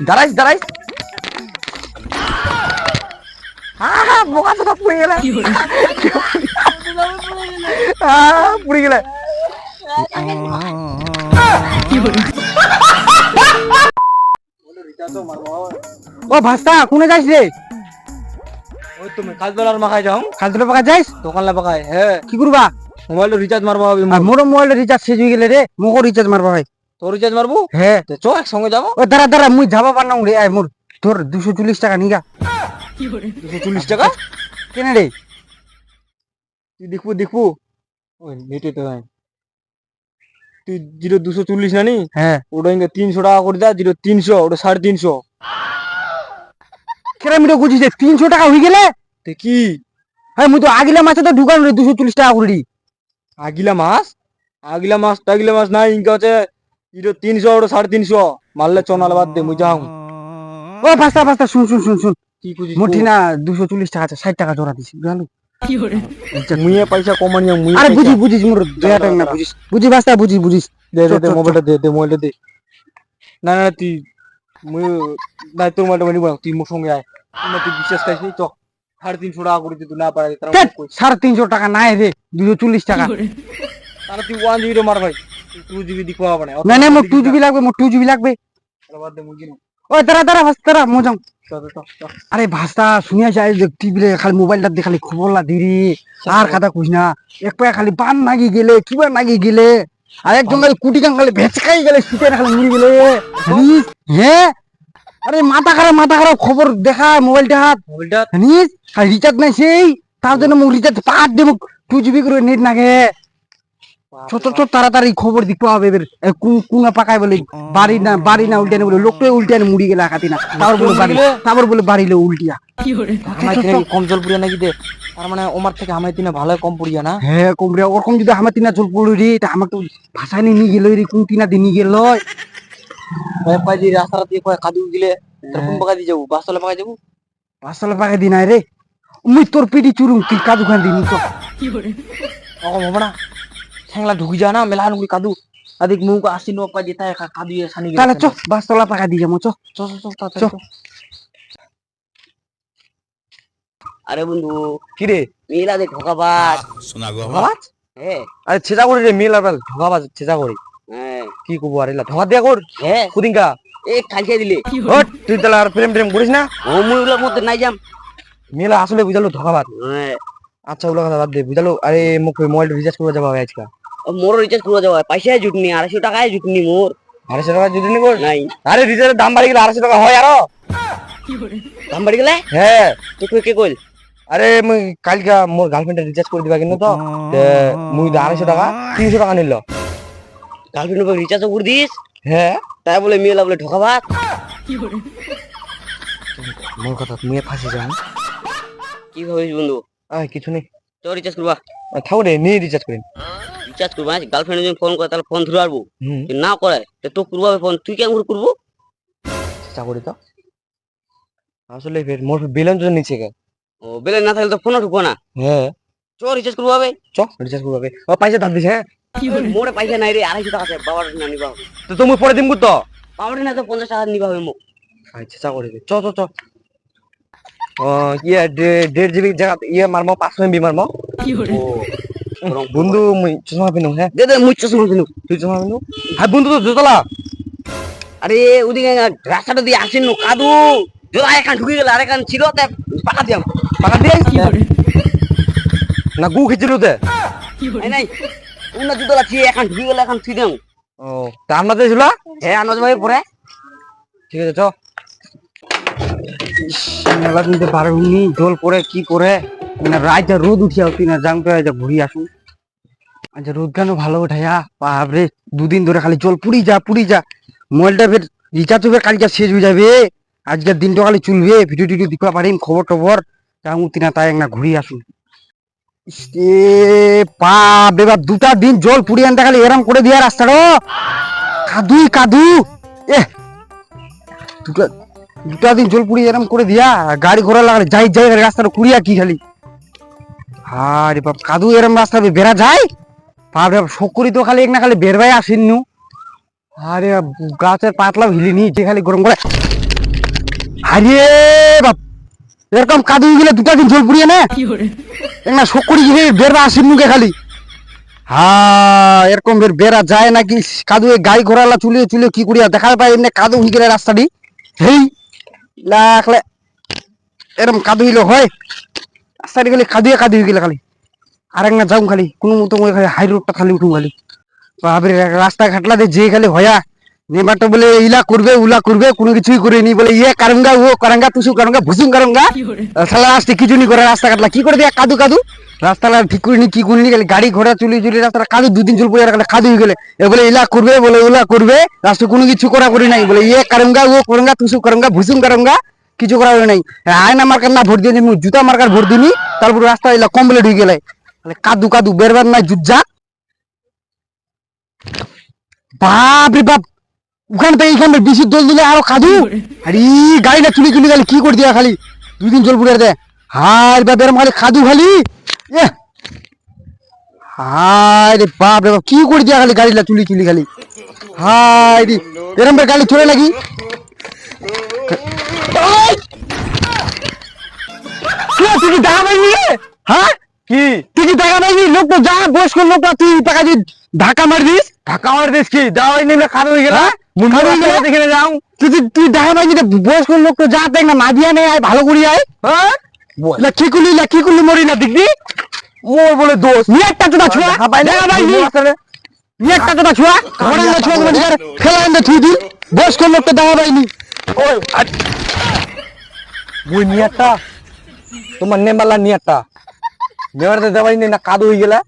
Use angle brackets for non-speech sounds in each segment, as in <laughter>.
দাঁড়াইস দাঁড়াইস। আহা, বোকা চোকা পুড়ে গেলে। আহ, পুড়ে গেলে। ও ভাস্তা কোনে যাইস রে? ওই তুমি বেলার মাখাই যাও। খালতলা পাকা যাইস? দোকান লাগাই হ্যাঁ। কি করবা? মোবাইল রিচার্জ মারবো হবে মোর মোবাইল রিচার্জ শেষ হয়ে গেলে রে মোকো রিচার্জ মারবা ভাই। তোর রিচার্জ মারবো? হ্যাঁ। চ একসঙ্গে যাব। ও দাঁড়া দাঁড়া মুই যাবা পারলাম রে আয় মোর তোর দুশো চল্লিশ টাকা নিগা। দুশো চল্লিশ টাকা? কেন রে? তুই দেখব দেখব। ওই নেটে তো তুই জিরো দুশো চল্লিশ না নি হ্যাঁ। ওটা ইঙ্গে তিনশো টাকা করে দা জিরো তিনশো ওটা সাড়ে তিনশো। কেন মিটো বুঝিস তিনশো টাকা হয়ে গেলে? তো কি? হ্যাঁ মুই তো আগিলা মাছে তো ঢুকান রে দুশো চল্লিশ টাকা করে দি। আগিলা মাস আগিলা মাস টাগিলা মাস নাই ইঙ্গে হচ্ছে জিরো তিনশো ওটা সাড়ে তিনশো। মারলে চনাল বাদ দে মুই যাও। ও পাঁচটা পাঁচটা শুন শুন শুন শুন। কি না দুশো চল্লিশ টাকা আছে ষাট টাকা জোড়া দিছি জানো মুইয়ে পয়সা কমানিয়া মুই আরে বুঝি বুঝিস মোর দয়া টাকা না বুঝিস বুঝি পাঁচটা বুঝি বুঝিস দে দে দে মোবাইলটা দে দে মোবাইলটা দে। না না তুই মুই না তোর মোবাইলটা নিব তুই মোর সঙ্গে আয় না তুই বিশ্বাস করিস নি চ সাড়ে তিনশো টাকা করে তুই না পারে সাড়ে তিনশো টাকা নাই রে দুশো চল্লিশ টাকা। তাহলে তুই ওয়ান জিবি মার ভাই। টু জিবি দিক পাবা না না না মোর টু জিবি লাগবে মোর টু জিবি লাগবে। বাদ দে মুই কিনু। ও দাঁড়া দাঁড়া ভাস দাঁড়া মোজাম চ চ চ, চ। আরে ভাস্তা শুনিয়া যায় যে টিভিতে খালি মোবাইলটা দিয়ে খালি খবর লা দিরি আর কথা কইস না। এক পায়ে খালি বান নাগি গেলে কিবা নাগি গেলে আর একজন খালি কুটি কান খালি ভেচকাই গেলে শীতের খালি মুড়ি গেলে। হ্যাঁ আরে মাথা খারাপ মাথা খারাপ খবর দেখা মোবাইলটা হাত মোবাইলটা আর রিচার্জ নাই সেই। তার জন্য মোক রিচার্জ পাঁচ দেবো টু জিবি করে নেট নাগে। ছোট ছোট তাড়াতাড়ি খবর দিতে হবে এবার? এ পাকায় বলে বাড়ি না বাড়ি না উল্টানে বলে লোকটাই উল্টানে মুড়ি গেলে আকাতি না। তারপর বলে বাড়ি তারপর বলে বাড়িলে উল্টিয়া। কম জল পুড়িয়া নাকি দে? তার মানে ওমার থেকে আমার দিনে ভালো কম পুড়িয়া না? হ্যাঁ কমরে ওরকম যদি আমার তিনা চল পড়ল রে তা আমাকে তো ভাষায় নিয়ে গেল রে কোন তিনা দিয়ে নিয়ে গেল? পাই দি রাস্তা দিয়ে কয় কাদু গিলে তোর কোন পাকা দিয়ে যাব? বাসতলা পাকা যাব? পাঁচশো পাকে দিন রে। মুই তোর পিটি চুরুম তুই কাজু খান তো। হবে না ঠ্যাংলা ঢুকি যা না মেলা নুকি কাদু। আদিক মুখ আসি নো পাই দিয়ে তাই কাদু ইয়ে সানি গেলে। তাহলে চ বাসতলা পাকা দিয়ে যাব চ। চ চ চ চ। চ। আরে বন্ধু কি রে মেয়েরা দে ঠকাবাজ শোনা গো। ঠকাবাজ হ্যাঁ আরে ছেদা করি রে মিল আর ঠকাবাজ ছেদা করি হ্যাঁ কি কবো আর এলা ঠকা দিয়া কর হ্যাঁ কুদিনকা এ কালকে দিলে। হট তুই তাহলে আর প্রেম প্রেম করিস না? ও মুইগুলোর মধ্যে নাই যাম। মেলা আসলে বুঝালো ঠকাবাজ হ্যাঁ আচ্ছা ওগুলো কথা বাদ দে বুঝালো আরে মুখ মোবাইল রিচার্জ করে যাব আজকে। ও মোর রিচার্জ করে যাওয়া পয়সা জুটনি আড়াইশো টাকায় জুটনি মোর। আড়াইশো টাকা যদি নি কর নাই। আরে রিচার্জের দাম বাড়ি গেলে আড়াইশো টাকা হয় আরও। দাম বাড়ি গেলে? হ্যাঁ। তোকে কে কইল? আরে মুই কালকে মোর গার্লফ্রেন্ডে রিচার্জ করে দিবা কিন্তু তো। মুই আড়াইশো টাকা তিনশো টাকা নিল। গার্লফ্রেন্ড রিচার্জ করে দিস? হ্যাঁ। তাই বলে মেয়েলা বলে ঠকাবাজ মোর কথা মুই ফাঁসি যাও কি ভাবিস বন্ধু? আয় কিছু নেই। তো রিচার্জ করবা। থাকো রে নিয়ে রিচার্জ করিন রিচার্জ করবা গার্লফ্রেন্ড যদি ফোন করে তাহলে ফোন ধরে আসব না করে তো তো করবা ফোন তুই কেমন করে করব? তো। আসলে মোর বিলেন তো নিচে গে ও বেলে না থাকলে তো ফোনও ঢুকবো না? হ্যাঁ। চ রিচার্জ করব হবে চ রিচার্জ করবে ও পয়সা ধার দিস হ্যাঁ। মোরে পয়সা নাই রে আড়াইশো টাকা আছে বাবার না নিবা তো তুমি পরে দিম তো? বাবার না তো পঞ্চাশ টাকা নিবা হবে মোক আচ্ছা চেষ্টা করি চ চ চ। ও ইয়ে দেড় জিবি জায়গা ইয়ে মারমো পাঁচশো এমবি মারমো। ও বন্ধু মুই চশমা পিনু হ্যাঁ দে দে মুই চশমা কিনু তুই চশমা পিনু হ্যাঁ বন্ধু তো জোতলা আরে ওদিকে রাস্তাটা দিয়ে আসেন কাদু জোড়া এখান ঢুকে গেল আর এখান ছিল তাই পাকা দিয়াম পাকা দিয়ে না গু খিচিল তে নাই নাই অন্য দুতলা ছিল এখান ঢুকে গেল এখন থুই ও তা ছিল হ্যাঁ আনজ ভাই পরে ঠিক আছে চ মেলা দিনতে জল পরে কি করে না রাইতে রোদ উঠিয়া তুই না জাং পেয়ে ঘুরি আসুন আচ্ছা রোদ কেন ভালো উঠাইয়া বাপরে, দুদিন ধরে খালি জল পুরি যা পুরি যা। মোবাইলটা ফের রিচার্জ হবে, কালকে শেষ হয়ে যাবে। আজকের দিনটা খালি চলবে। ভিডিও টিডিও দিতে পারিম খবর টবর যাং তিনা তাই না ঘুরি আসুন। বাপ এবার দুটা দিন জল পুরি আনতে খালি এরম করে দিয়া রাস্তাটা কাদুই কাদু এ দুটা দুটা দিন জল পুড়ি এরম করে দিয়া, গাড়ি ঘোড়া লাগালে যাই যাই, রাস্তাটা কুড়িয়া কি খালি। আরে বাপ, কাদু এরম রাস্তা বেড়া যায়? বাপরে শকুরি তো খালি এক না খালি বের ভাই আসেন নু আরে গাছের পাতলা হিলিনি যে খালি গরম করে আরে বাপ! এরকম কাদু গেলে দুটা দিন জল পুড়িয়ে নে। না শোক করি গিয়ে বেরবা আসি মুখে খালি। হা এরকম বের বেরা যায় নাকি কাদু গাই ঘোরালা চুলিয়ে চুলিয়ে কি করিয়া দেখা পাই এমনি কাদু হয়ে গেলে রাস্তাটি? হেই লাখলে এরকম কাদু হইলে হয়। রাস্তাটি খালি কাদুয়ে কাদু হয়ে গেলে খালি। আর এক না যাও খালি কোনো মতো হাই রোডটা খালি উঠুম খালি। বাপরে রাস্তা ঘাটলাতে যে খালি হয়া। নেবারটা বলে ইলা করবে উলা করবে কোনো কিছুই করেনি বলে ইয়ে কারঙ্গা ও কারঙ্গা তুসু কারঙ্গা ভুসুম কারঙ্গা। সালা আসতে কিছু নি করে রাস্তা কাটলা কি করে দিয়া? কাদু কাদু। রাস্তাটা ঠিক করিনি কি করিনি গেলে গাড়ি ঘোড়া চুলি চুলি রাস্তাটা কাদু দুদিন চুল পড়ে রাখলে কাদু হয়ে গেলে। এ বলে ইলা করবে বলে ওলা করবে রাস্তা কোনো কিছু করা করি নাই বলে ইয়ে কারঙ্গা ও কারঙ্গা তুসু কারঙ্গা ভুসুম কারঙ্গা কিছু করা করি নাই। আয়না মার্কার না ভোট দিয়ে জুতা মার্কার ভোট দিনি তারপর রাস্তা এলা কমপ্লিট হয়ে গেলে। তাহলে কাদু কাদু বেরবার নাই জুজ্জা বাপ রে বাপ, ওখান থেকে এইখানে বেশি দোল দিলে আরও কাদু। আরে গাড়িটা চুলি চুলি খালি, কি করে দিয়া খালি? দুই দিন জল পুড়ে দে। হার বাপের খালি খাদু খালি। হায় রে বাপ রে বাপ, কি করে দিয়া খালি গাড়িটা চুলি চুলি খালি? হায় রে, এরম গাড়ি চলে লাগি তুই দেখা হ্যাঁ? কি? তুই কি লোক তো যা বয়স্ক লোক না তুই টাকা দিয়ে ধাক্কা মার দিস ধাক্কা মার কি? দেওয়াই খারাপ হয়ে গেল। হয়ে? দেখে যাও। তুই তুই- বয়স্ক লোক তো যা দেখ না মাদিয়া নেই আয় ভালো করি আয়। হ্যাঁ? লাখি কুলি লাখি কুলি মরি না দেখবি? মোর বলে দোষ। নি একটা তো ছুয়া। দেখা একটা তো ছুয়া। ঘরে না ছুয়া খেলা এনে থুই দি বয়স্ক লোক তো দেখা পাইনি। ওই মুই নিয়াটা তোমার নেমালা নিয়াটা নেমাটাতে দেওয়াই নেই না কাদু হয়ে গেলে।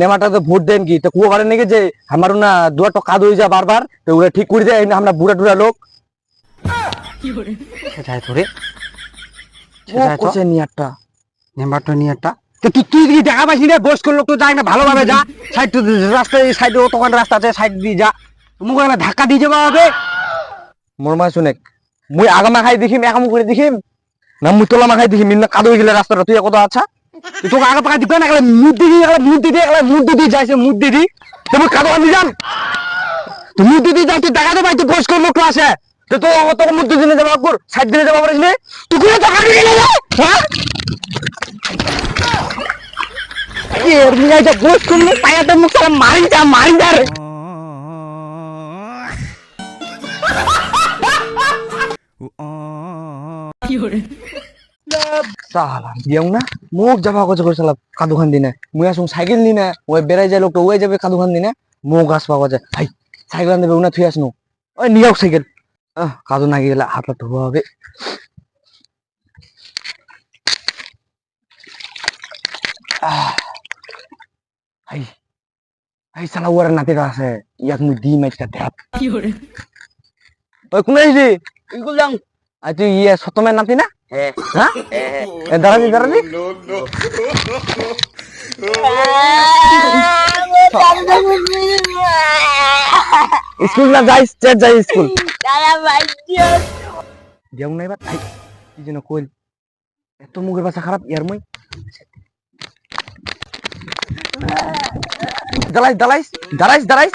নেমাটাতে ভোট দেন কি? তো কুয়া পারে নাকি যে আমার না দুয়াটো কাদু হয়ে যা বারবার তো ওরা ঠিক করে দেয় আমরা বুড়া টুড়া লোক। সেটাই তুই তুই দেখা রে? তো যাই না ভালোভাবে যা। সাইড রাস্তায় সাইডে তখন রাস্তা আছে সাইড দিয়ে যা। মুখ ধাক্কা দিয়ে যাবা হবে মোর মা শুনে মুই আগামা খাই দেখিম একাম করে দেখিম। না মুই তোলা মাখাই দেখিম না কাদু হয়ে গেলে রাস্তাটা তুই কত আচ্ছা তোকে আগে পাকা দিবে না গেলে মুদ দিদি গেলে মুদ দিদি গেলে মুদ দিদি যাইছে মুদ দিদি তুমি কাদো আনি যান তুই মুদ দিদি যাই তুই দেখা দেবে তুই বয়স্ক লোক তো আছে। তো তো তোকে মুদ্দু দিনে যাব কর সাইড দিনে যাব পারিস তুই কোনো টাকা দিয়ে গেলে হ্যাঁ এর মিয়া যা বয়স্ক লোক পায়াতে মুখ তারা মারি যা মারি যা রে <laughs> সালা দিয়াও না? মুখ যাবা কচে করে সালা কাদু খান দিনে। মুই আসুন সাইকেল নি না ওই বেড়াই যায় লোকটা ওই যাবে কাদু খান দিনে গাছ পাওয়া যায় হাই সাইকেল আন দেবে উনা থুই আসনু ওই নিয়াও সাইকেল কাদু না গেলে হাতটা ধোয়া হবে হাই হাই সালা ওর নাতিটা আছে ইয়াক মুই দি মাইটা দেখ ওই কোন আইছি? ইগুল আই তুই ইয়ে সতমের নাতি না? হ্যাঁ। হ্যাঁ? হ্যাঁ দাঁড়াবি দাঁড়াবি স্কুল না যাই স্টেট যাই স্কুল। দেও নাই বা তাই কি যেন কইল। এত মুখের ভাষা খারাপ ইয়ার মই। দালাইস দালাইস দালাইস দালাইস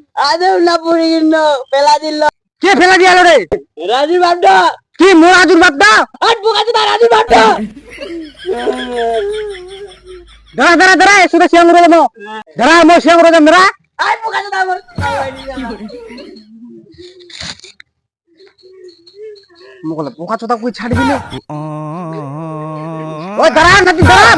আদেও না দিল কে ফেলা দিয়ে রে? রাজু বাপটা কি মোর আজুর বাপটা আর পোকা দিবা রাজু বাপটা দাঁড়া দাঁড়া দাঁড়া এসে শিয়াং রে দাও দাঁড়া মো শিয়াং রে দাও দাঁড়া। আর পোকা দিবা আমার মোকলে পোকা চোদা কই ছাড় দিলে ওই দাঁড়া নাতি দাঁড়া